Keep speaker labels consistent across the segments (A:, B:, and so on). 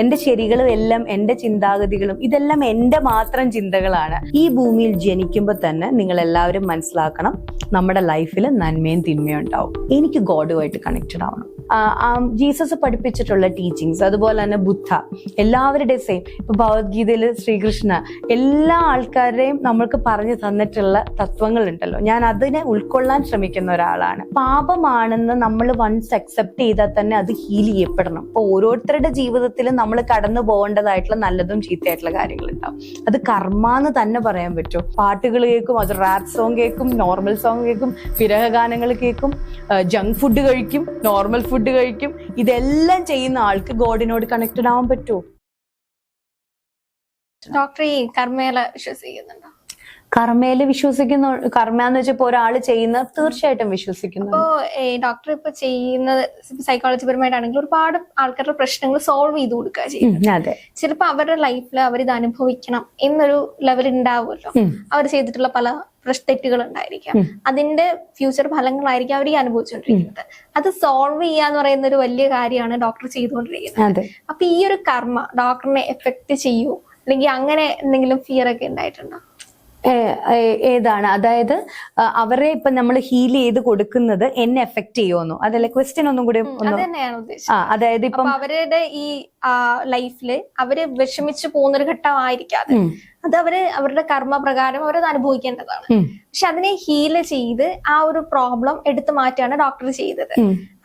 A: എന്റെ ശരികളും എല്ലാം എന്റെ ചിന്താഗതികളും ഇതെല്ലാം എന്റെ മാത്രം ചിന്തകളാണ്. ഈ ഭൂമിയിൽ ജനിക്കുമ്പോൾ തന്നെ നിങ്ങൾ എല്ലാവരും മനസ്സിലാക്കണം നമ്മുടെ ലൈഫിൽ നന്മയും തിന്മയും ഉണ്ടാവും. എനിക്ക് ഗോഡുമായിട്ട് കണക്റ്റഡ് ആവണം. ജീസസ് പഠിപ്പിച്ചിട്ടുള്ള ടീച്ചിങ്സ് അതുപോലെ തന്നെ ബുദ്ധ എല്ലാവരുടെ സെയിം ഇപ്പൊ ഭഗവത്ഗീതയിൽ ശ്രീകൃഷ്ണ എല്ലാ ആൾക്കാരുടെയും നമ്മൾക്ക് പറഞ്ഞു തന്നിട്ടുള്ള തത്വങ്ങൾ ഉണ്ടല്ലോ ഞാൻ അതിനെ ഉൾക്കൊള്ളാൻ ശ്രമിക്കുന്ന ഒരാളാണ്. പാപമാണെന്ന് നമ്മൾ വൺസ് അക്സെപ്റ്റ് ചെയ്താൽ തന്നെ അത് ഹീൽ ചെയ്യപ്പെടണം. അപ്പൊ ഓരോരുത്തരുടെ ജീവിതത്തിലും നമ്മൾ കടന്നു പോകേണ്ടതായിട്ടുള്ള നല്ലതും ചീത്തയായിട്ടുള്ള കാര്യങ്ങൾ ഉണ്ടാവും അത് കർമാന്ന് തന്നെ പറയാൻ പറ്റും. പാട്ടുകൾ കേൾക്കും അത് റാപ്പ് സോങ് കേൾക്കും നോർമൽ സോങ് കേൾക്കും വിരഹഗാനങ്ങൾ കേൾക്കും ജങ്ക് ഫുഡ് കഴിക്കും നോർമൽ ഫുഡ് കഴിക്കും. ഇതെല്ലാം ചെയ്യുന്ന ആൾക്ക് ഗോഡിനോട് കണക്റ്റഡ് ആവാൻ പറ്റുമോ?
B: ഡോക്ടർ ഈ കർമ്മേല വിശ്വസിക്കുന്നുണ്ടോ?
A: കർമ്മയിൽ വിശ്വസിക്കുന്ന കർമ്മ എന്ന് വെച്ചപ്പോ ഒരാൾ ചെയ്യുന്ന തീർച്ചയായിട്ടും വിശ്വസിക്കുന്നു
B: അപ്പോ ഡോക്ടർ ഇപ്പൊ ചെയ്യുന്നത് സൈക്കോളജി പരമായിട്ടാണെങ്കിൽ ഒരുപാട് ആൾക്കാരുടെ പ്രശ്നങ്ങൾ സോൾവ് ചെയ്ത് കൊടുക്കുക ചെയ്യും
A: ഉം, അതെ.
B: ചിലപ്പോ അവരുടെ ലൈഫിൽ അവർ ഇത് അനുഭവിക്കണം എന്നൊരു ലെവൽ ഉണ്ടാവുമല്ലോ അവർ ചെയ്തിട്ടുള്ള പല പ്രശ് തെറ്റുകൾ ഉണ്ടായിരിക്കാം. അതിന്റെ ഫ്യൂച്ചർ ഫലങ്ങളായിരിക്കും അവർ ഈ അനുഭവിച്ചുകൊണ്ടിരിക്കുന്നത്. അത് സോൾവ് ചെയ്യാന്ന് പറയുന്ന ഒരു വലിയ കാര്യമാണ് ഡോക്ടർ ചെയ്തുകൊണ്ടിരിക്കുന്നത്. അപ്പൊ ഈ ഒരു കർമ്മ ഡോക്ടറിനെ എഫക്ട് ചെയ്യൂ? അല്ലെങ്കിൽ അങ്ങനെ എന്തെങ്കിലും ഫിയർ ഒക്കെ ഉണ്ടായിട്ടുണ്ടോ?
A: ഏതാണ്? അതായത് അവരെ ഇപ്പൊ നമ്മൾ ഹീൽ ചെയ്ത് കൊടുക്കുന്നത് എന്നെ എഫക്ട് ചെയ്യുമെന്നോ? അതല്ല ക്വസ്റ്റ്യൻ ഒന്നും കൂടി അതായത് ഇപ്പം
B: അവരുടെ ഈ ലൈഫിൽ അവർ വിഷമിച്ചു പോകുന്ന ഒരു
A: ഉം,
B: അത് അവർ അവരുടെ കർമ്മ കർമ്മപ്രകാരം അവരത് അനുഭവിക്കേണ്ടതാണ്. പക്ഷെ അതിനെ ഹീൽ ചെയ്ത് ആ ഒരു പ്രോബ്ലം എടുത്തു മാറ്റാണ് ഡോക്ടർ ചെയ്തത്.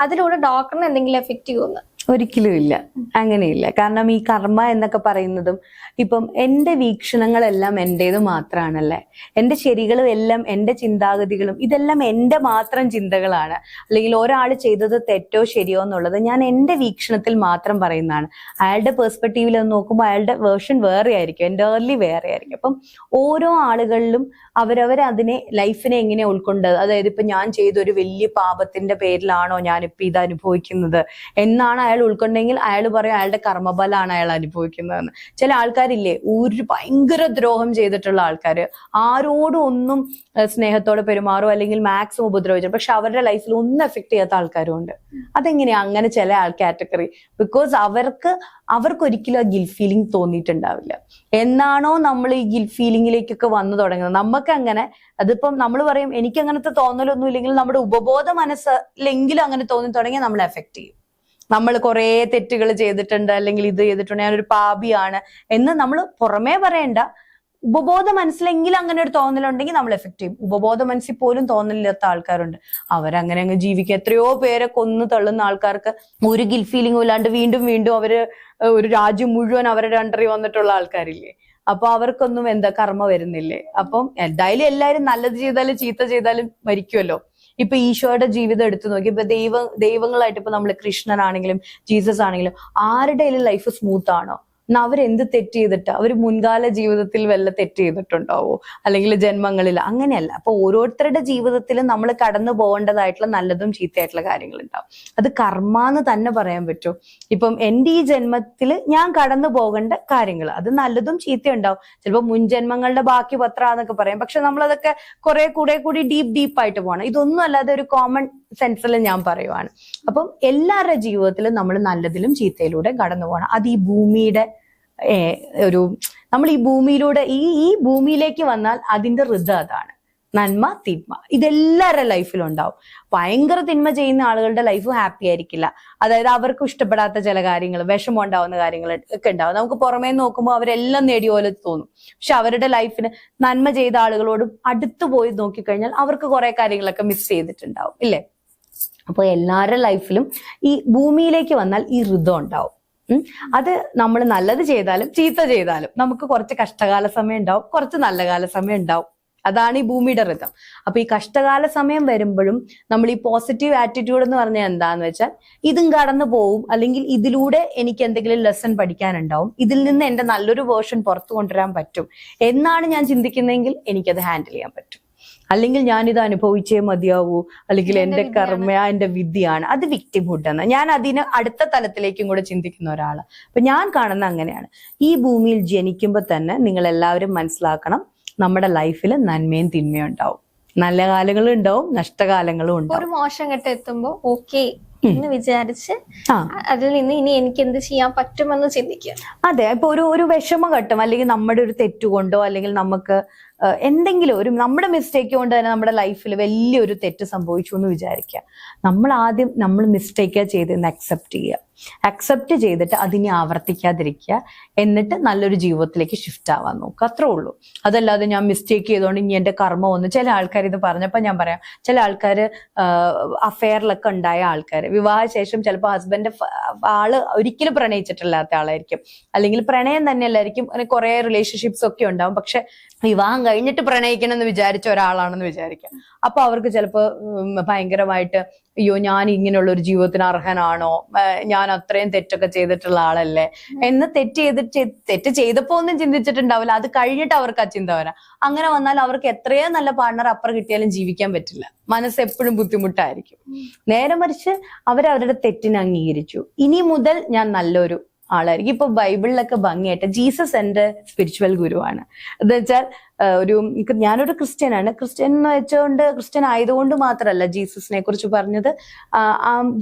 B: അതിലൂടെ ഡോക്ടറിന് എന്തെങ്കിലും എഫക്റ്റ് ചെയ്യുമെന്ന്
A: ഒരിക്കലും ഇല്ല. അങ്ങനെയില്ല. കാരണം ഈ കർമ്മ എന്നൊക്കെ പറയുന്നതും ഇപ്പം എന്റെ വീക്ഷണങ്ങളെല്ലാം എന്റേത് മാത്രമാണല്ലേ എന്റെ ശരികളും എല്ലാം എന്റെ ചിന്താഗതികളും ഇതെല്ലാം എന്റെ മാത്രം ചിന്തകളാണ്. അല്ലെങ്കിൽ ഒരാൾ ചെയ്തത് തെറ്റോ ശരിയോ എന്നുള്ളത് ഞാൻ എന്റെ വീക്ഷണത്തിൽ മാത്രം പറയുന്നതാണ്. അയാളുടെ പെർസ്പെക്റ്റീവിൽ നോക്കുമ്പോൾ അയാളുടെ വേർഷൻ വേറെ ആയിരിക്കും എന്റെ ഏർലി വേറെ ആയിരിക്കും. അപ്പം ഓരോ ആളുകളിലും അവരവർ അതിനെ ലൈഫിനെ എങ്ങനെ ഉൾക്കൊണ്ടത് അതായത് ഇപ്പൊ ഞാൻ ചെയ്ത ഒരു വലിയ പാപത്തിന്റെ പേരിലാണോ ഞാനിപ്പോ ഇത് അനുഭവിക്കുന്നത്? എന്നാണ് അയാൾ ഉൾക്കൊണ്ടെങ്കിൽ അയാൾ പറയും അയാളുടെ കർമ്മബലാണ് അയാൾ അനുഭവിക്കുന്നതെന്ന്. ചില ആൾക്കാരില്ലേ ഒരു ഭയങ്കര ദ്രോഹം ചെയ്തിട്ടുള്ള ആൾക്കാർ ആരോടും ഒന്നും സ്നേഹത്തോടെ പെരുമാറും അല്ലെങ്കിൽ മാക്സിമം ഉപദ്രവിച്ചു പക്ഷെ അവരുടെ ലൈഫിൽ ഒന്നും എഫക്ട് ചെയ്യാത്ത ആൾക്കാരും ഉണ്ട്. അതെങ്ങനെയാ? അങ്ങനെ ചില ആൾ കാറ്റഗറി ബിക്കോസ് അവർക്ക് അവർക്ക് ഒരിക്കലും ആ ഗിൽ ഫീലിംഗ് തോന്നിയിട്ടുണ്ടാവില്ല. എന്നാണോ നമ്മൾ ഈ ഗിൽ ഫീലിംഗിലേക്കൊക്കെ വന്നു തുടങ്ങുന്നത്? നമുക്ക് അങ്ങനെ അതിപ്പം നമ്മൾ പറയും എനിക്ക് അങ്ങനത്തെ തോന്നലൊന്നും ഇല്ലെങ്കിൽ നമ്മുടെ ഉപബോധ മനസ്സിലെങ്കിലും അങ്ങനെ തോന്നി തുടങ്ങിയാൽ നമ്മൾ എഫക്ട് ചെയ്യും. നമ്മൾ കുറേ തെറ്റുകൾ ചെയ്തിട്ടുണ്ട് അല്ലെങ്കിൽ ഇത് ചെയ്തിട്ടുണ്ട് ഞാനൊരു പാപിയാണ് എന്ന് നമ്മൾ പുറമേ പറയണ്ട ഉപബോധ മനസ്സിലെങ്കിലും അങ്ങനെ ഒരു തോന്നലുണ്ടെങ്കിൽ നമ്മൾ എഫക്ട് ചെയ്യും. ഉപബോധ മനസ്സിൽ പോലും തോന്നലില്ലാത്ത ആൾക്കാരുണ്ട്. അവരങ്ങനെ അങ്ങ് ജീവിക്കുക എത്രയോ പേരെ കൊന്നു തള്ളുന്ന ആൾക്കാർക്ക് ഒരു ഗിൽ ഫീലിംഗും ഇല്ലാണ്ട് വീണ്ടും വീണ്ടും അവർ ഒരു രാജ്യം മുഴുവൻ അവരുടെ അണ്ടറി വന്നിട്ടുള്ള ആൾക്കാരില്ലേ? അപ്പൊ അവർക്കൊന്നും എന്താ കർമ്മ വരുന്നില്ലേ? അപ്പം എന്തായാലും എല്ലാരും നല്ലത് ചെയ്താലും ചീത്ത ചെയ്താലും മരിക്കുമല്ലോ ഇപ്പൊ ഈശോയുടെ ജീവിതം എടുത്തു നോക്കി ഇപ്പൊ ദൈവ ദൈവങ്ങളായിട്ട് ഇപ്പൊ നമ്മൾ കൃഷ്ണനാണെങ്കിലും ജീസസ് ആണെങ്കിലും ആരുടെ ലൈഫ് സ്മൂത്ത് ആണോ? എന്നാ അവരെന്ത് തെറ്റ് ചെയ്തിട്ട്? അവർ മുൻകാല ജീവിതത്തിൽ വല്ല തെറ്റ് ചെയ്തിട്ടുണ്ടാവോ? അല്ലെങ്കിൽ ജന്മങ്ങളിൽ? അങ്ങനെയല്ല. അപ്പൊ ഓരോരുത്തരുടെ ജീവിതത്തിൽ നമ്മൾ കടന്നു പോകേണ്ടതായിട്ടുള്ള നല്ലതും ചീത്തയായിട്ടുള്ള കാര്യങ്ങൾ ഉണ്ടാവും അത് കർമാന്ന് തന്നെ പറയാൻ പറ്റും. ഇപ്പം എന്റെ ഈ ജന്മത്തിൽ ഞാൻ കടന്നു പോകേണ്ട കാര്യങ്ങൾ അത് നല്ലതും ചീത്തയും ഉണ്ടാവും ചിലപ്പോൾ മുൻജന്മങ്ങളുടെ ബാക്കി പത്രാന്നൊക്കെ പറയാം. പക്ഷെ നമ്മളതൊക്കെ കുറെ കൂടെ കൂടി ഡീപ്പ് ഡീപ്പ് ആയിട്ട് പോകണം. ഇതൊന്നും അല്ലാതെ ഒരു കോമൺ സെൻസിൽ ഞാൻ പറയുവാണ്. അപ്പം എല്ലാവരുടെ ജീവിതത്തിലും നമ്മൾ നല്ലതിലും ചീത്തയിലൂടെ കടന്നു പോകണം. അത് ഈ ഭൂമിയുടെ ഒരു നമ്മൾ ഈ ഭൂമിയിലൂടെ ഈ ഈ ഭൂമിയിലേക്ക് വന്നാൽ അതിന്റെ ഋത അതാണ്. നന്മ തിന്മ. ഇതെല്ലാവരുടെ ലൈഫിലും ഉണ്ടാവും. ഭയങ്കര തിന്മ ചെയ്യുന്ന ആളുകളുടെ ലൈഫ് ഹാപ്പി ആയിരിക്കില്ല. അതായത് അവർക്ക് ഇഷ്ടപ്പെടാത്ത ചില കാര്യങ്ങൾ വിഷമം ഉണ്ടാവുന്ന കാര്യങ്ങൾ ഒക്കെ ഉണ്ടാവും. നമുക്ക് പുറമേ നോക്കുമ്പോൾ അവരെല്ലാം നേടിയ പോലെ തോന്നും. പക്ഷെ അവരുടെ ലൈഫിന് നന്മ ചെയ്ത ആളുകളോടും അടുത്തു പോയി നോക്കിക്കഴിഞ്ഞാൽ അവർക്ക് കുറെ കാര്യങ്ങളൊക്കെ മിസ് ചെയ്തിട്ടുണ്ടാവും. ഇല്ലേ? അപ്പോൾ എല്ലാവരുടെ ലൈഫിലും ഈ ഭൂമിയിലേക്ക് വന്നാൽ ഈ ഋതം ഉണ്ടാവും. അത് നമ്മൾ നല്ലത് ചെയ്താലും ചീത്ത ചെയ്താലും നമുക്ക് കുറച്ച് കഷ്ടകാല സമയം ഉണ്ടാവും കുറച്ച് നല്ല കാല സമയം ഉണ്ടാവും. അതാണ് ഈ ഭൂമിയുടെ ഋതം. അപ്പൊ ഈ കഷ്ടകാല സമയം വരുമ്പോഴും നമ്മൾ ഈ പോസിറ്റീവ് ആറ്റിറ്റ്യൂഡ് എന്ന് പറഞ്ഞാൽ എന്താന്ന് വെച്ചാൽ ഇതും കടന്നു പോവും അല്ലെങ്കിൽ ഇതിലൂടെ എനിക്ക് എന്തെങ്കിലും ലെസൺ പഠിക്കാനുണ്ടാവും ഇതിൽ നിന്ന് എന്റെ നല്ലൊരു വേർഷൻ പുറത്തു കൊണ്ടുവരാൻ പറ്റും എന്നാണ് ഞാൻ ചിന്തിക്കുന്നതെങ്കിൽ എനിക്കത് ഹാൻഡിൽ ചെയ്യാൻ പറ്റും. അല്ലെങ്കിൽ ഞാനിത് അനുഭവിച്ചേ മതിയാവൂ. അല്ലെങ്കിൽ എന്റെ കർമ്മ എന്റെ വിദ്യയാണ്. അത് വിക്ടിംഹുഡ് എന്ന് ഞാൻ അതിന് അടുത്ത തലത്തിലേക്കും കൂടെ ചിന്തിക്കുന്ന ഒരാൾ അപ്പൊ ഞാൻ കാണുന്ന അങ്ങനെയാണ്. ഈ ഭൂമിയിൽ ജനിക്കുമ്പോൾ തന്നെ നിങ്ങൾ എല്ലാവരും മനസ്സിലാക്കണം നമ്മുടെ ലൈഫിൽ നന്മയും തിന്മയും ഉണ്ടാവും. നല്ല കാലങ്ങളും ഉണ്ടാവും നഷ്ടകാലങ്ങളും ഉണ്ടാവും.
B: ഒരു മോശം ഘട്ടം എത്തുമ്പോ ഓക്കെ എന്ന് വിചാരിച്ച് അതിൽ നിന്ന് ഇനി എനിക്ക് എന്ത് ചെയ്യാൻ പറ്റുമെന്ന് ചിന്തിക്കുക.
A: അതെ. ഇപ്പൊ ഒരു ഒരു വിഷമഘട്ടം അല്ലെങ്കിൽ നമ്മുടെ ഒരു തെറ്റുകൊണ്ടോ അല്ലെങ്കിൽ നമുക്ക് എന്തെങ്കിലും ഒരു നമ്മുടെ മിസ്റ്റേക്ക് കൊണ്ട് തന്നെ നമ്മുടെ ലൈഫിൽ വലിയൊരു തെറ്റ് സംഭവിച്ചു എന്ന് വിചാരിക്കുക. നമ്മൾ ആദ്യം നമ്മൾ മിസ്റ്റേക്കാ ചെയ്തെന്ന് അക്സെപ്റ്റ് ചെയ്യുക. അക്സെപ്റ്റ് ചെയ്തിട്ട് അതിനെ ആവർത്തിക്കാതിരിക്കുക. എന്നിട്ട് നല്ലൊരു ജീവിതത്തിലേക്ക് ഷിഫ്റ്റ് ആവാൻ നോക്കുക. അത്രേ ഉള്ളൂ. അതല്ലാതെ ഞാൻ മിസ്റ്റേക്ക് ചെയ്തുകൊണ്ട് ഇനി എന്റെ കർമ്മം ഒന്ന് ചില ആൾക്കാർ ഇത് പറഞ്ഞപ്പോൾ ഞാൻ പറയാം ചില ആൾക്കാർ അഫെയറിലൊക്കെ ഉണ്ടായ ആൾക്കാർ വിവാഹശേഷം ചിലപ്പോൾ ഹസ്ബൻഡ് ആൾ ഒരിക്കലും പ്രണയിച്ചിട്ടില്ലാത്ത ആളായിരിക്കും. അല്ലെങ്കിൽ പ്രണയം തന്നെയല്ലായിരിക്കും അങ്ങനെ കുറെ റിലേഷൻഷിപ്സ് ഒക്കെ ഉണ്ടാവും. പക്ഷെ വിവാഹം കഴിഞ്ഞിട്ട് പ്രണയിക്കണം എന്ന് വിചാരിച്ച ഒരാളാണെന്ന് വിചാരിക്കാം. അപ്പൊ അവർക്ക് ചിലപ്പോൾ ഭയങ്കരമായിട്ട് അയ്യോ ഞാൻ ഇങ്ങനെയുള്ള ഒരു ജീവിതത്തിന് അർഹനാണോ? ഞാൻ അത്രയും തെറ്റൊക്കെ ചെയ്തിട്ടുള്ള ആളല്ലേ? എന്ന് തെറ്റ് ചെയ്തിട്ട് തെറ്റ് ചെയ്തപ്പോ ഒന്നും ചിന്തിച്ചിട്ടുണ്ടാവില്ല. അത് കഴിഞ്ഞിട്ട് അവർക്ക് ആ ചിന്ത വരാം. അങ്ങനെ വന്നാൽ അവർക്ക് എത്രയോ നല്ല പാർട്ണർ അപ്പുറം കിട്ടിയാലും ജീവിക്കാൻ പറ്റില്ല. മനസ്സ് എപ്പോഴും ബുദ്ധിമുട്ടായിരിക്കും. നേരെ മറിച്ച് അവരവരുടെ തെറ്റിനെ അംഗീകരിച്ചു. ഇനി മുതൽ ഞാൻ നല്ലൊരു ആളായിരിക്കും. ഇപ്പൊ ബൈബിളിലൊക്കെ ഭംഗിയായിട്ട് ജീസസ് എന്റെ സ്പിരിച്വൽ ഗുരുവാണ്. എന്ന് വെച്ചാൽ ഒരു ഞാനൊരു ക്രിസ്ത്യനാണ്. ക്രിസ്ത്യൻ എന്ന് വെച്ചുകൊണ്ട് ക്രിസ്ത്യൻ ആയതുകൊണ്ട് മാത്രമല്ല ജീസസിനെ കുറിച്ച് പറഞ്ഞത്.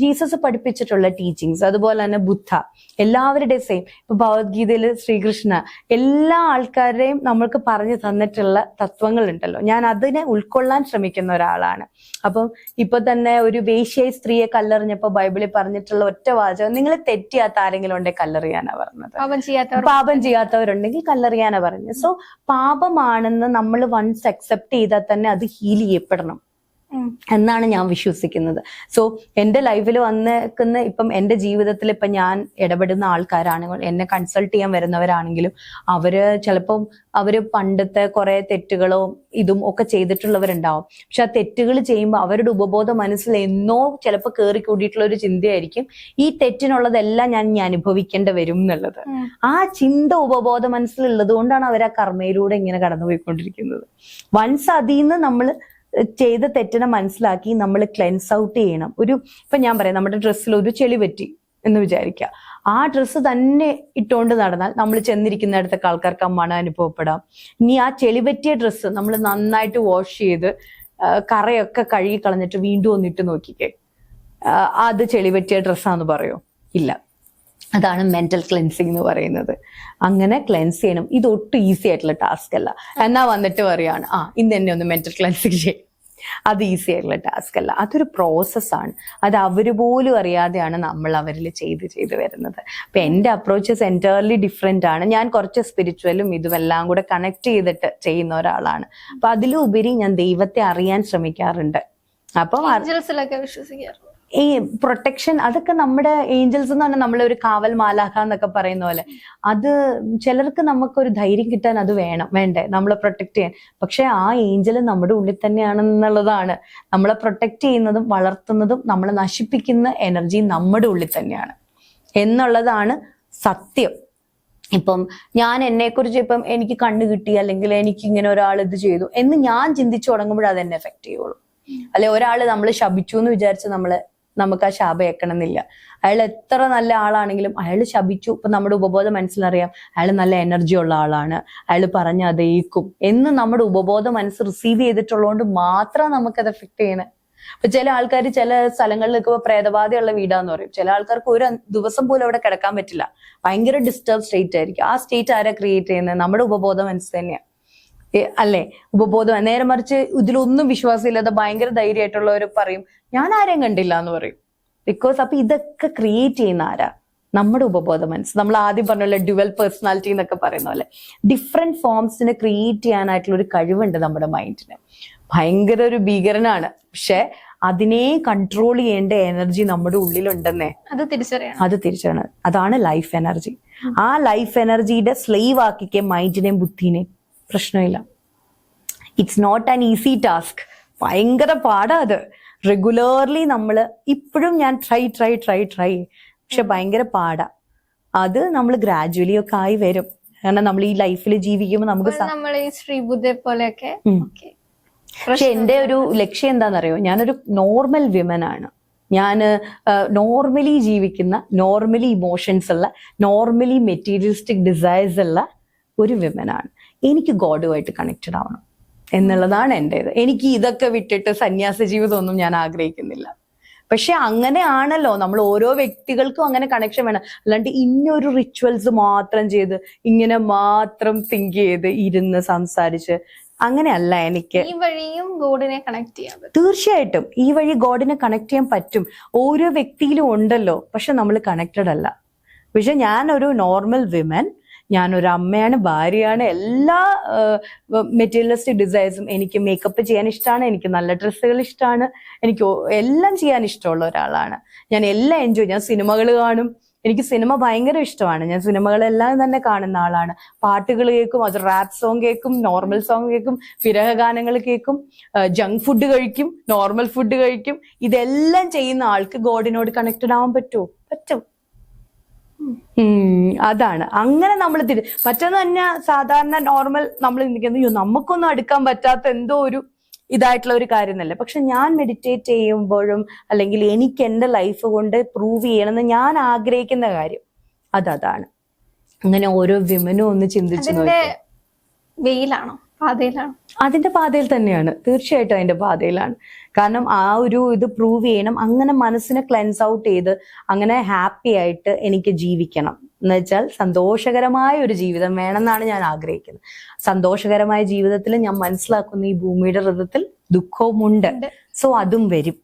A: ജീസസ് പഠിപ്പിച്ചിട്ടുള്ള ടീച്ചിങ്സ് അതുപോലെ തന്നെ ബുദ്ധ എല്ലാവരുടെയും സെയിം ഇപ്പൊ ഭഗവത്ഗീതയിൽ ശ്രീകൃഷ്ണ എല്ലാ ആൾക്കാരുടെയും നമ്മൾക്ക് പറഞ്ഞു തന്നിട്ടുള്ള തത്വങ്ങൾ ഉണ്ടല്ലോ ഞാൻ അതിനെ ഉൾക്കൊള്ളാൻ ശ്രമിക്കുന്ന ഒരാളാണ്. അപ്പം ഇപ്പൊ തന്നെ ഒരു വേശ്യായി സ്ത്രീയെ കല്ലെറിഞ്ഞപ്പോ ബൈബിളിൽ പറഞ്ഞിട്ടുള്ള ഒറ്റ വാചകം നിങ്ങൾ തെറ്റിയാത്ത ആരെങ്കിലും ഉണ്ടെങ്കിൽ കല്ലെറിയാനാ പറഞ്ഞത്.
B: പാപം
A: ചെയ്യാത്തവരുണ്ടെങ്കിൽ കല്ലെറിയാനാ പറഞ്ഞത്. സോ പാപമാണെന്ന് നമ്മൾ വൺസ് അക്സെപ്റ്റ് ചെയ്താൽ തന്നെ അത് ഹീൽ ചെയ്യപ്പെടണം. എന്നാണ് ഞാൻ വിശ്വസിക്കുന്നത്. സോ എന്റെ ലൈഫിൽ വന്നേക്കുന്ന ഇപ്പം എന്റെ ജീവിതത്തിൽ ഇപ്പം ഞാൻ ഇടപെടുന്ന ആൾക്കാരാണെങ്കിൽ എന്നെ കൺസൾട്ട് ചെയ്യാൻ വരുന്നവരാണെങ്കിലും അവർ ചിലപ്പം അവർ പണ്ടത്തെ കുറെ തെറ്റുകളോ ഇതും ഒക്കെ ചെയ്തിട്ടുള്ളവരുണ്ടാവും. പക്ഷെ ആ തെറ്റുകൾ ചെയ്യുമ്പോൾ അവരുടെ ഉപബോധ മനസ്സിൽ എന്നോ ചിലപ്പോൾ കയറി കൂടിയിട്ടുള്ള ഒരു ചിന്തയായിരിക്കും. ഈ തെറ്റിനുള്ളതെല്ലാം ഞാൻ ഇനി അനുഭവിക്കേണ്ടി വരും എന്നുള്ളത്. ആ ചിന്ത ഉപബോധ മനസ്സിലുള്ളത് കൊണ്ടാണ് അവർ ആ കർമ്മയിലൂടെ ഇങ്ങനെ കടന്നുപോയിക്കൊണ്ടിരിക്കുന്നത്. വൺസ് അതിൽ നിന്ന് നമ്മൾ ചെയ്ത തെറ്റിനെ മനസ്സിലാക്കി നമ്മൾ ക്ലെൻസ് ഔട്ട് ചെയ്യണം. ഒരു ഇപ്പൊ ഞാൻ പറയാം നമ്മുടെ ഡ്രസ്സിൽ ഒരു ചെളി പറ്റി എന്ന് വിചാരിക്കുക. ആ ഡ്രസ്സ് തന്നെ ഇട്ടുകൊണ്ട് നടന്നാൽ നമ്മൾ ചെന്നിരിക്കുന്നിടത്തൊക്കെ ആൾക്കാർക്ക് മണം അനുഭവപ്പെടാം. ഇനി ആ ചെളി പറ്റിയ ഡ്രസ്സ് നമ്മൾ നന്നായിട്ട് വാഷ് ചെയ്ത് കറയൊക്കെ കഴുകി കളഞ്ഞിട്ട് വീണ്ടും ഒന്നിട്ട് നോക്കിക്കേ. അത് ചെളി പറ്റിയ ഡ്രസ്സാന്ന് പറയോ? ഇല്ല. അതാണ് മെന്റൽ ക്ലെൻസിങ് എന്ന് പറയുന്നത്. അങ്ങനെ ക്ലെൻസ് ചെയ്യണം. ഇത് ഒട്ടും ഈസി ആയിട്ടുള്ള ടാസ്ക് അല്ല. എന്നാ വന്നിട്ട് പറയാണ് ആ ഇന്ന് എന്നെ ഒന്ന് മെന്റൽ ക്ലെൻസിങ് ചെയ്യും. അത് ഈസി ആയിട്ടുള്ള ടാസ്ക് അല്ല. അതൊരു പ്രോസസ്സാണ് അത് അവർ പോലും അറിയാതെയാണ് നമ്മൾ അവരിൽ ചെയ്ത് ചെയ്ത് വരുന്നത്. അപ്പൊ എന്റെ അപ്രോച്ചസ് എന്റയർലി ഡിഫറെന്റ് ആണ്. ഞാൻ കുറച്ച് സ്പിരിച്വലും ഇതുമെല്ലാം കൂടെ കണക്ട് ചെയ്തിട്ട് ചെയ്യുന്ന ഒരാളാണ്. അപ്പൊ അതിലുപരി ഞാൻ ദൈവത്തെ അറിയാൻ ശ്രമിക്കാറുണ്ട്. അപ്പം
B: വിശ്വസിക്കാറുണ്ട്?
A: ഈ പ്രൊട്ടക്ഷൻ അതൊക്കെ നമ്മുടെ ഏഞ്ചൽസ് എന്ന് പറഞ്ഞാൽ ഒരു കാവൽ മാലാഖ എന്നൊക്കെ പറയുന്ന പോലെ. അത് ചിലർക്ക് നമുക്കൊരു ധൈര്യം കിട്ടാൻ അത് വേണം വേണ്ടേ? നമ്മളെ പ്രൊട്ടക്ട് ചെയ്യാൻ. പക്ഷെ ആ ഏഞ്ചൽ നമ്മുടെ ഉള്ളിൽ തന്നെയാണെന്നുള്ളതാണ്. നമ്മളെ പ്രൊട്ടക്ട് ചെയ്യുന്നതും വളർത്തുന്നതും നമ്മളെ നശിപ്പിക്കുന്ന എനർജി നമ്മുടെ ഉള്ളിൽ തന്നെയാണ്. എന്നുള്ളതാണ് സത്യം. ഇപ്പം ഞാൻ എന്നെക്കുറിച്ച് ഇപ്പം എനിക്ക് കണ്ണ് കിട്ടി അല്ലെങ്കിൽ എനിക്ക് ഇങ്ങനെ ഒരാൾ ഇത് ചെയ്തു എന്ന് ഞാൻ ചിന്തിച്ചു തുടങ്ങുമ്പോഴത് എന്നെ എഫക്ട് ചെയ്യുള്ളൂ. അല്ലെ ഒരാൾ നമ്മൾ ശപിച്ചു എന്ന് വിചാരിച്ച് നമ്മൾ നമുക്ക് ആ ശാപം ഏക്കണമെന്നില്ല അയാൾ എത്ര നല്ല ആളാണെങ്കിലും അയാൾ ശപിച്ചു. ഇപ്പൊ നമ്മുടെ ഉപബോധ മനസ്സിലറിയാം. അയാൾ നല്ല എനർജി ഉള്ള ആളാണ്. അയാൾ പറഞ്ഞ അതേക്കും എന്ന് നമ്മുടെ ഉപബോധ മനസ്സ് റിസീവ് ചെയ്തിട്ടുള്ളതുകൊണ്ട് മാത്രം നമുക്കത് എഫക്ട് ചെയ്യണേ. അപ്പൊ ചില ആൾക്കാർ ചില സ്ഥലങ്ങളിൽ നിൽക്കുമ്പോൾ പ്രേതബാധയുള്ള വീടാന്ന് പറയും. ചില ആൾക്കാർക്ക് ഒരു ദിവസം പോലും അവിടെ കിടക്കാൻ പറ്റില്ല. ഭയങ്കര ഡിസ്റ്റർബ് സ്റ്റേറ്റ് ആയിരിക്കും. ആ സ്റ്റേറ്റ് ആരാ ക്രിയേറ്റ് ചെയ്യുന്നത് നമ്മുടെ ഉപബോധ മനസ്സ് തന്നെയാണ് അല്ലെ? ഉപബോധം നേരെ മറിച്ച് ഇതിലൊന്നും വിശ്വാസമില്ലാതെ ഭയങ്കര ധൈര്യമായിട്ടുള്ളവർ പറയും ഞാൻ ആരെയും കണ്ടില്ല എന്ന് പറയും. ബിക്കോസ് അപ്പൊ ഇതൊക്കെ ക്രിയേറ്റ് ചെയ്യുന്ന ആരാ? നമ്മുടെ ഉപബോധ മനസ്സ്. നമ്മൾ ആദ്യം പറഞ്ഞ ഡ്യുവൽ പേഴ്സണാലിറ്റി എന്നൊക്കെ പറയുന്ന പോലെ. ഡിഫറെന്റ് ഫോംസിനെ ക്രിയേറ്റ് ചെയ്യാനായിട്ടുള്ള ഒരു കഴിവുണ്ട് നമ്മുടെ മൈൻഡിന് ഭയങ്കര ഒരു ഭീകരനാണ്. പക്ഷെ അതിനെ കൺട്രോൾ ചെയ്യേണ്ട എനർജി നമ്മുടെ ഉള്ളിലുണ്ടെന്നേ.
B: അത് തിരിച്ചറിയണം.
A: അത് തിരിച്ചറിയണം. അതാണ് ലൈഫ് എനർജി ആ ലൈഫ് എനർജിയുടെ സ്ലൈവ് ആക്കിക്കെ മൈൻഡിനെയും ബുദ്ധിനെയും. പ്രശ്നമില്ല. It's not an easy task ഭയങ്കര പാടാ അത്. റെഗുലർലി നമ്മൾ ഇപ്പോഴും ഞാൻ ട്രൈ ട്രൈ ട്രൈ ട്രൈ പക്ഷെ ഭയങ്കര പാടാ. അത് നമ്മൾ ഗ്രാജുവലി ഒക്കെ ആയി വരും. കാരണം നമ്മൾ ഈ ലൈഫിൽ ജീവിക്കുമ്പോൾ നമുക്ക്
B: ശ്രീബുദ്ധ പോലെയൊക്കെ
A: പക്ഷെ എന്റെ ഒരു ലക്ഷ്യം എന്താണെന്നറിയോ ഞാനൊരു നോർമൽ വിമൻ ആണ്. ഞാൻ നോർമലി ജീവിക്കുന്ന നോർമലി ഇമോഷൻസ് ഉള്ള നോർമലി മെറ്റീരിയലിസ്റ്റിക് ഡിസയേഴ്സ് ഉള്ള ഒരു വിമൻ ആണ്. എനിക്ക് ഗോഡുമായിട്ട് കണക്റ്റഡ് ആവണം. എന്നുള്ളതാണ് എന്റെത് എനിക്ക് ഇതൊക്കെ വിട്ടിട്ട് സന്യാസ ജീവിതമൊന്നും ഞാൻ ആഗ്രഹിക്കുന്നില്ല. പക്ഷെ അങ്ങനെയാണല്ലോ നമ്മൾ ഓരോ വ്യക്തികൾക്കും അങ്ങനെ കണക്ഷൻ വേണം. അല്ലാണ്ട് ഇന്നൊരു റിച്വൽസ് മാത്രം ചെയ്ത് ഇങ്ങനെ മാത്രം തിങ്ക് ചെയ്ത് ഇരുന്ന് സംസാരിച്ച് അങ്ങനെയല്ല എനിക്ക്.
B: ഈ വഴിയും ഗോഡിനെ കണക്ട് ചെയ്യാൻ
A: തീർച്ചയായിട്ടും ഈ വഴി ഗോഡിനെ കണക്ട് ചെയ്യാൻ പറ്റും. ഓരോ വ്യക്തിയിലും ഉണ്ടല്ലോ പക്ഷെ നമ്മൾ കണക്റ്റഡ് അല്ല. പക്ഷെ ഞാനൊരു നോർമൽ വിമൻ ഞാനൊരു അമ്മയാണ് ഭാര്യയാണ് എല്ലാ മെറ്റീരിയലിസ്റ്റിക് ഡിസൈൻസും എനിക്ക് മേക്കപ്പ് ചെയ്യാൻ ഇഷ്ടമാണ് എനിക്ക് നല്ല ഡ്രസ്സുകൾ ഇഷ്ടമാണ് എനിക്ക് എല്ലാം ചെയ്യാൻ ഇഷ്ടമുള്ള ഒരാളാണ്. ഞാൻ എല്ലാം എൻജോയ് ഞാൻ സിനിമകൾ കാണും. എനിക്ക് സിനിമ ഭയങ്കര ഇഷ്ടമാണ്. ഞാൻ സിനിമകളെല്ലാം തന്നെ കാണുന്ന ആളാണ്. പാട്ടുകൾ കേൾക്കും അത് റാപ്പ് സോങ് കേൾക്കും നോർമൽ സോങ് കേൾക്കും വിരഹ ഗാനങ്ങൾ കേൾക്കും ജങ്ക് ഫുഡ് കഴിക്കും നോർമൽ ഫുഡ് കഴിക്കും. ഇതെല്ലാം ചെയ്യുന്ന ആൾക്ക് ഗോഡിനോട് കണക്റ്റഡ് ആവാൻ പറ്റുമോ? പറ്റും. അതാണ്. അങ്ങനെ നമ്മൾ തിരി മറ്റൊന്ന് തന്നെ സാധാരണ നോർമൽ നമ്മൾ ചിന്തിക്കുന്നത് "അയ്യോ, നമുക്കൊന്നും അടുക്കാൻ പറ്റാത്ത എന്തോ ഒരു ഇതായിട്ടുള്ള ഒരു കാര്യം എന്നല്ല പക്ഷെ ഞാൻ മെഡിറ്റേറ്റ് ചെയ്യുമ്പോഴും അല്ലെങ്കിൽ എനിക്ക് എന്റെ ലൈഫ് കൊണ്ട് പ്രൂവ് ചെയ്യണമെന്ന് ഞാൻ ആഗ്രഹിക്കുന്ന കാര്യം അതതാണ് അങ്ങനെ ഓരോ വിമനും ഒന്ന് ചിന്തിച്ചു
B: വെയിലാണോ? പാതയിലാണോ?
A: അതിന്റെ പാതയിൽ തന്നെയാണ്. തീർച്ചയായിട്ടും അതിന്റെ പാതയിലാണ്. കാരണം ആ ഒരു ഇത് പ്രൂവ് ചെയ്യണം. അങ്ങനെ മനസ്സിനെ ക്ലെൻസ് ഔട്ട് ചെയ്ത് അങ്ങനെ ഹാപ്പി ആയിട്ട് എനിക്ക് ജീവിക്കണം. എന്ന് വെച്ചാൽ സന്തോഷകരമായ ഒരു ജീവിതം വേണമെന്നാണ് ഞാൻ ആഗ്രഹിക്കുന്നത്. സന്തോഷകരമായ ജീവിതത്തിൽ ഞാൻ മനസ്സിലാക്കുന്ന ഈ ഭൂമിയുടെ ഹൃദയത്തിൽ ദുഃഖവുമുണ്ട്. സോ അതും വരും.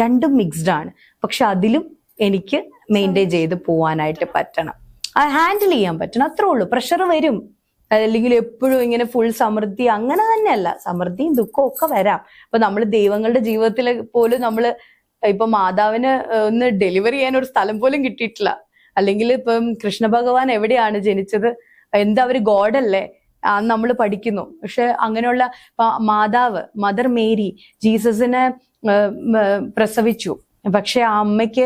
A: രണ്ടും മിക്സ്ഡ് ആണ്. പക്ഷെ അതിലും എനിക്ക് മെയിന്റെയിൻ ചെയ്ത് പോവാനായിട്ട് പറ്റണം. ഹാൻഡിൽ ചെയ്യാൻ പറ്റണം. അത്രേ ഉള്ളൂ. പ്രഷർ വരും. അല്ലെങ്കിൽ എപ്പോഴും ഇങ്ങനെ ഫുൾ സമൃദ്ധി അങ്ങനെ തന്നെയല്ല. സമൃദ്ധിയും ദുഃഖവും ഒക്കെ വരാം. അപ്പൊ നമ്മൾ ദൈവങ്ങളുടെ ജീവിതത്തിൽ പോലും നമ്മൾ ഇപ്പൊ മാതാവിന് ഒന്ന് ഡെലിവറി ചെയ്യാൻ ഒരു സ്ഥലം പോലും കിട്ടിയിട്ടില്ല. അല്ലെങ്കിൽ ഇപ്പം കൃഷ്ണ ഭഗവാൻ എവിടെയാണ് ജനിച്ചത്? എന്താ ഒരു ഗോഡല്ലേ നമ്മൾ പഠിക്കുന്നു. പക്ഷെ അങ്ങനെയുള്ള മാതാവ് മദർ മേരി ജീസസിനെ പ്രസവിച്ചു. പക്ഷെ ആ അമ്മയ്ക്ക്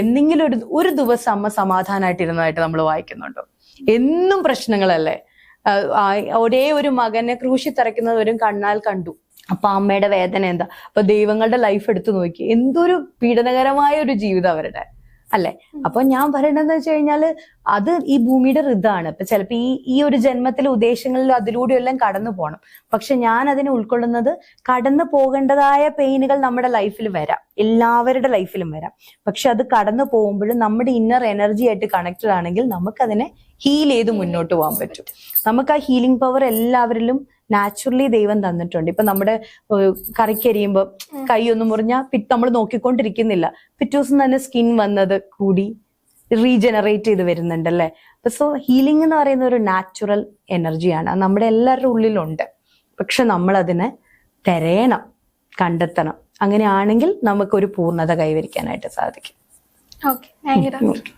A: എന്തെങ്കിലും ഒരു ഒരു ദിവസം അമ്മ സമാധാനമായിട്ടിരുന്നതായിട്ട് നമ്മൾ വായിക്കുന്നുണ്ടോ. എന്നും പ്രശ്നങ്ങളല്ലേ? ഒരേ ഒരു മകനെ ക്രൂശി തറയ്ക്കുന്നവരും കണ്ണാൽ കണ്ടു. അപ്പൊ അമ്മയുടെ വേദന എന്താ? അപ്പൊ ദൈവങ്ങളുടെ ലൈഫ് എടുത്തു നോക്കി. എന്തൊരു പീഡനകരമായ ഒരു ജീവിതം അവരുടെ. അല്ലെ? അപ്പൊ ഞാൻ പറയണെന്ന് വെച്ച് കഴിഞ്ഞാൽ അത് ഈ ഭൂമിയുടെ ഋതാണ്. ഇപ്പൊ ചിലപ്പോ ഈ ഈ ഒരു ജന്മത്തിലെ ഉദ്ദേശങ്ങളിലും അതിലൂടെ എല്ലാം കടന്നു പോകണം പക്ഷെ ഞാൻ അതിനെ ഉൾക്കൊള്ളുന്നത് കടന്നു പോകേണ്ടതായ പെയിനുകൾ നമ്മുടെ ലൈഫിൽ വരാം. എല്ലാവരുടെ ലൈഫിലും വരാം. പക്ഷെ അത് കടന്നു പോകുമ്പോഴും നമ്മുടെ ഇന്നർ എനർജി ആയിട്ട് കണക്റ്റഡ് ആണെങ്കിൽ നമുക്കതിനെ ഹീൽ ചെയ്ത് മുന്നോട്ട് പോകാൻ പറ്റും. നമുക്ക് ആ ഹീലിംഗ് പവർ എല്ലാവരിലും നാച്ചുറലി ദൈവം തന്നിട്ടുണ്ട്. ഇപ്പൊ നമ്മുടെ കറിക്കരിയുമ്പോ കൈ ഒന്ന് മുറിഞ്ഞാൽ നമ്മൾ നോക്കിക്കൊണ്ടിരിക്കുന്നില്ല. പിറ്റേ ദിവസം തന്നെ സ്കിൻ വന്നത് കൂടി റീജനറേറ്റ് ചെയ്ത് വരുന്നുണ്ടല്ലേ? സോ ഹീലിംഗ് എന്ന് പറയുന്ന ഒരു നാച്ചുറൽ എനർജിയാണ് അത് നമ്മുടെ എല്ലാവരുടെ ഉള്ളിലുണ്ട്. പക്ഷെ നമ്മൾ അതിനെ തിരയണം കണ്ടെത്തണം. അങ്ങനെയാണെങ്കിൽ നമുക്കൊരു പൂർണത കൈവരിക്കാനായിട്ട് സാധിക്കും.
B: Okay thank you doctor